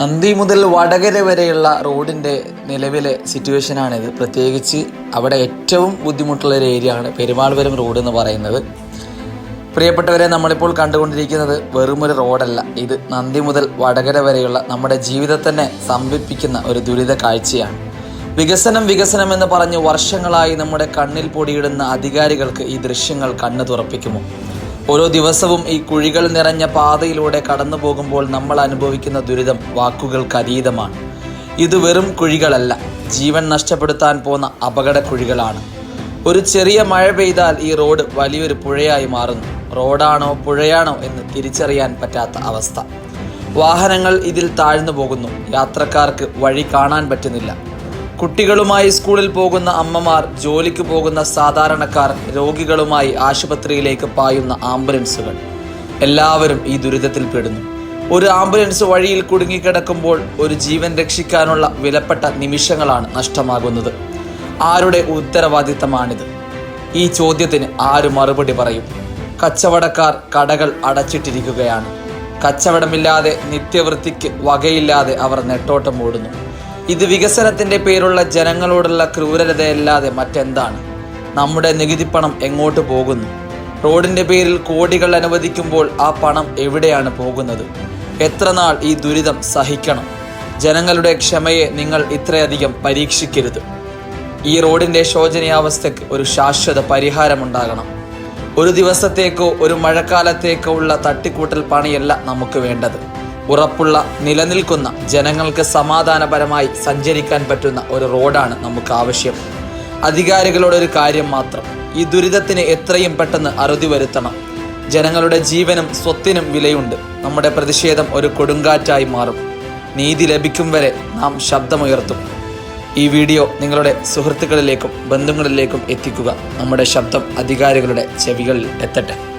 നന്ദി മുതൽ വടകര വരെയുള്ള റോഡിന്റെ നിലവിലെ സിറ്റുവേഷനാണിത്. പ്രത്യേകിച്ച് അവിടെ ഏറ്റവും ബുദ്ധിമുട്ടുള്ള ഒരു ഏരിയ ആണ് പെരുമാൾപുരം റോഡ് എന്ന് പറയുന്നത്. പ്രിയപ്പെട്ടവരെ നമ്മളിപ്പോൾ കണ്ടുകൊണ്ടിരിക്കുന്നത് വെറുമൊരു റോഡല്ല. ഇത് നന്ദി മുതൽ വടകര വരെയുള്ള നമ്മുടെ ജീവിതത്തിനെ സംഭിപ്പിക്കുന്ന ഒരു ദുരിത കാഴ്ചയാണ്. വികസനം വികസനം എന്ന് പറഞ്ഞ് വർഷങ്ങളായി നമ്മുടെ കണ്ണിൽ പൊടിയിടുന്ന അധികാരികൾക്ക് ഈ ദൃശ്യങ്ങൾ കണ്ണു തുറപ്പിക്കുമോ ഓരോ ദിവസവും ഈ കുഴികൾ നിറഞ്ഞ പാതയിലൂടെ കടന്നു പോകുമ്പോൾ നമ്മൾ അനുഭവിക്കുന്ന ദുരിതം വാക്കുകൾക്ക് അതീതമാണ്. ഇത് വെറും കുഴികളല്ല ജീവൻ നഷ്ടപ്പെടുത്താൻ പോന്ന അപകട കുഴികളാണ് ഒരു ചെറിയ മഴ പെയ്താൽ ഈ റോഡ് വലിയൊരു പുഴയായി മാറുന്നു. റോഡാണോ പുഴയാണോ എന്ന് തിരിച്ചറിയാൻ പറ്റാത്ത അവസ്ഥ. വാഹനങ്ങൾ ഇതിൽ താഴ്ന്നു പോകുന്നു. യാത്രക്കാർക്ക് വഴി കാണാൻ പറ്റുന്നില്ല. കുട്ടികളുമായി സ്കൂളിൽ പോകുന്ന അമ്മമാർ ജോലിക്ക് പോകുന്ന സാധാരണക്കാർ രോഗികളുമായി ആശുപത്രിയിലേക്ക് പായുന്ന ആംബുലൻസുകൾ. എല്ലാവരും ഈ ദുരിതത്തിൽ പെടുന്നു. ഒരു ആംബുലൻസ് വഴിയിൽ കുടുങ്ങിക്കിടക്കുമ്പോൾ ഒരു ജീവൻ രക്ഷിക്കാനുള്ള വിലപ്പെട്ട നിമിഷങ്ങളാണ് നഷ്ടമാകുന്നത്. ആരുടെ ഉത്തരവാദിത്തമാണിത്? ഈ ചോദ്യത്തിന് ആര് മറുപടി പറയും? കച്ചവടക്കാർ കടകൾ അടച്ചിട്ടിരിക്കുകയാണ്. കച്ചവടമില്ലാതെ നിത്യവൃത്തിക്ക് വകയില്ലാതെ അവർ നെട്ടോട്ടം ഓടുന്നു. ഇത് വികസനത്തിന്റെ പേരുള്ള ജനങ്ങളോടുള്ള ക്രൂരതയല്ലാതെ മറ്റെന്താണ്? നമ്മുടെ നികുതിപ്പണം എങ്ങോട്ട് പോകുന്നു? റോഡിന്റെ പേരിൽ കോടികൾ അനുവദിക്കുമ്പോൾ ആ പണം എവിടെയാണ് പോകുന്നത്? എത്ര നാൾ ഈ ദുരിതം സഹിക്കണം? ജനങ്ങളുടെ ക്ഷമയെ നിങ്ങൾ ഇത്രയധികം പരീക്ഷിക്കരുത്. ഈ റോഡിന്റെ ശോചനീയാവസ്ഥയ്ക്ക് ഒരു ശാശ്വത പരിഹാരമുണ്ടാകണം. ഒരു ദിവസത്തേക്കോ ഒരു മഴക്കാലത്തേക്കോ ഉള്ള തട്ടിക്കൂട്ടൽ പണിയല്ല നമുക്ക് വേണ്ടത്. ഉറപ്പുള്ള നിലനിൽക്കുന്ന ജനങ്ങൾക്ക് സമാധാനപരമായി സഞ്ചരിക്കാൻ പറ്റുന്ന ഒരു റോഡാണ് നമുക്ക് ആവശ്യം. അധികാരികളോടൊരു കാര്യം മാത്രം ഈ ദുരിതത്തിന് എത്രയും പെട്ടെന്ന് അറുതി വരുത്തണം. ജനങ്ങളുടെ ജീവനും സ്വത്തിനും വിലയുണ്ട്. നമ്മുടെ പ്രതിഷേധം ഒരു കൊടുങ്കാറ്റായി മാറും. നീതി ലഭിക്കും വരെ നാം ശബ്ദമുയർത്തും. ഈ വീഡിയോ നിങ്ങളുടെ സുഹൃത്തുക്കളിലേക്കും ബന്ധുക്കളിലേക്കും എത്തിക്കുക. നമ്മുടെ ശബ്ദം അധികാരികളുടെ ചെവികളിൽ എത്തട്ടെ.